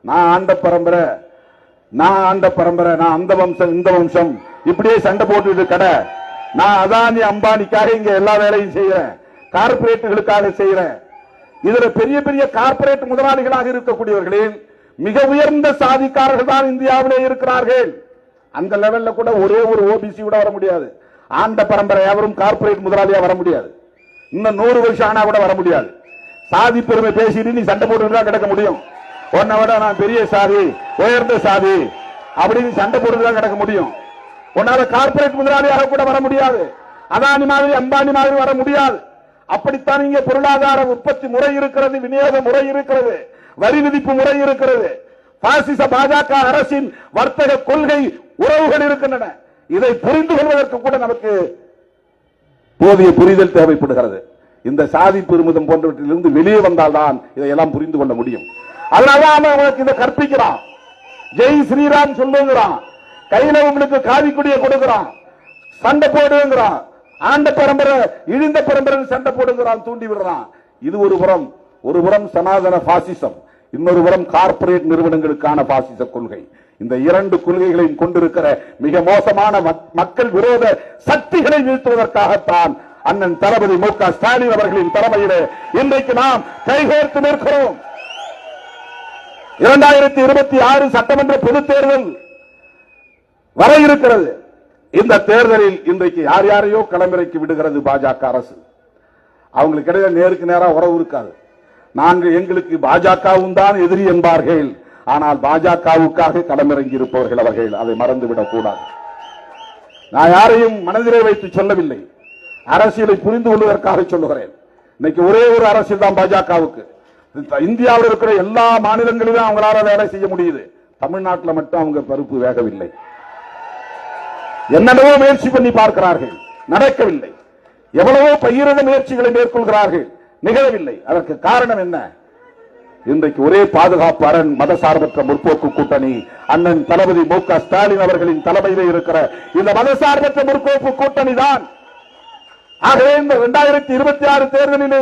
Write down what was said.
நான் ஆண்ட பரம்பரை. நான் ஆண்ட பரம்பரை. நான் அந்த வம்சம் இந்த வம்சம். இப்படியே சண்டை போட்டுட்டு கடை. நான் அதானி அம்பானிக்காக இங்க எல்லா வேலையும் செய்யறேன். கார்பரேட்டுகளுக்காக செய்யறேன். இதுல பெரிய பெரிய கார்பரேட் முதலாளிகளாக இருக்கக்கூடியவர்களின் மிக உயர்ந்த சாதிக்காரர்கள் தான் இந்தியாவிலே இருக்கிறார்கள். அந்த லெவல்ல கூட ஒரே ஒரு ஓபிசி கூட வர முடியாது. ஆண்ட பரம்பரை அவரும் கார்பரேட் முதலாளியா வர முடியாது. இன்னும் நூறு வருஷம் ஆனா கூட வர முடியாது. சாதி பெருமை பேசிட்டு நீ சண்டை போட்டு கிடக்க முடியும். உன்னை விட நான் பெரிய சாதி உயர்ந்த சாதி. அப்படின்னு சண்டை போட்டுதான் கிடக்க முடியும். உன்னால கார்பரேட் முதலாளியாக கூட வர முடியாது. அதானி மாதிரி அம்பானி மாதிரி வர முடியாது. அப்படித்தான் இங்கே பொருளாதார உற்பத்தி முறை இருக்கிறது விநியோக முறை இருக்கிறது வரி விதிப்பு முறை இருக்கிறது. பாசிச பாஜக அரசின் வர்த்தக கொள்கை உறவுகள் இருக்கின்றன. இதை புரிந்து கொள்வதற்கு கூட நமக்கு போதிய புரிதல் தேவைப்படுகிறது. இந்த சாதி பெருமிதம் போன்றவற்றிலிருந்து வெளியே வந்தால்தான் இதையெல்லாம் புரிந்து கொள்ள முடியும். அதனாலதான் அவன் அவனுக்கு இதை கற்பிக்கிறான். ஜெய் ஸ்ரீராம் சொல்லுங்கிறான். கையில உங்களுக்கு காவி கொடியை கொடுக்கிறான். சண்டை போடுங்கிறான். ஆண்ட பரம்பரை இழிந்த பரம்பரை சண்டை போடுங்கிறான் தூண்டி விடுறான். இது ஒரு புறம். ஒரு புறம் சனாதன பாசிசம் இன்னொரு புறம் கார்ப்பரேட் நிறுவனங்களுக்கான பாசிச கொள்கை. இந்த இரண்டு கொள்கைகளையும் கொண்டிருக்கிற மிக மோசமான மக்- மக்கள் விரோத சக்திகளை வீழ்த்துவதற்காகத்தான் அண்ணன் தளபதி மு க ஸ்டாலின் அவர்களின் தலைமையிலே இன்றைக்கு நாம் கைகோர்த்து நிற்கிறோம். இரண்டாயிரத்தி இருபத்தி ஆறு சட்டமன்ற பொதுத் தேர்தல் வர இருக்கிறது. இந்த தேர்தலில் இன்றைக்கு யார் யாரையோ களமிறக்கி விடுகிறது பாஜக அரசு. அவங்களுக்கு இடையில நேருக்கு நேரா உறவு இருக்காது. நாங்கள் எங்களுக்கு பாஜகவும் தான் எதிரி என்பார்கள். ஆனால் பாஜகவுக்காக களமிறங்கி இருப்பவர்கள் அவர்கள். அதை மறந்துவிடக் கூடாது. நான் யாரையும் மனதிலே வைத்து சொல்லவில்லை. அரசியலை புரிந்து கொள்வதற்காக சொல்லுகிறேன். இன்னைக்கு ஒரே ஒரு அரசியல் தான் பாஜகவுக்கு. இந்தியாவில் இருக்கிற எல்லா மாநிலங்களிலும் அவங்களால வேலை செய்ய முடியுது. தமிழ்நாட்டில் மட்டும் அவங்க பருப்பு வேகவில்லை. என்னென்னவோ முயற்சி பண்ணி பார்க்கிறார்கள். நடக்கவில்லை. எவ்வளவோ பகிரத முயற்சிகளை மேற்கொள்கிறார்கள். நிகழவில்லை. அதற்கு காரணம் என்ன? இன்றைக்கு ஒரே பாதுகாப்பு அரண் மதசார்பற்ற முற்போக்கு கூட்டணி அண்ணன் தளபதி மு க ஸ்டாலின் அவர்களின் தலைமையிலே இருக்கிற இந்த மதசார்பற்ற முற்போக்கு கூட்டணி தான் ஆகவே இந்த இரண்டாயிரத்தி இருபத்தி ஆறு தேர்தலிலே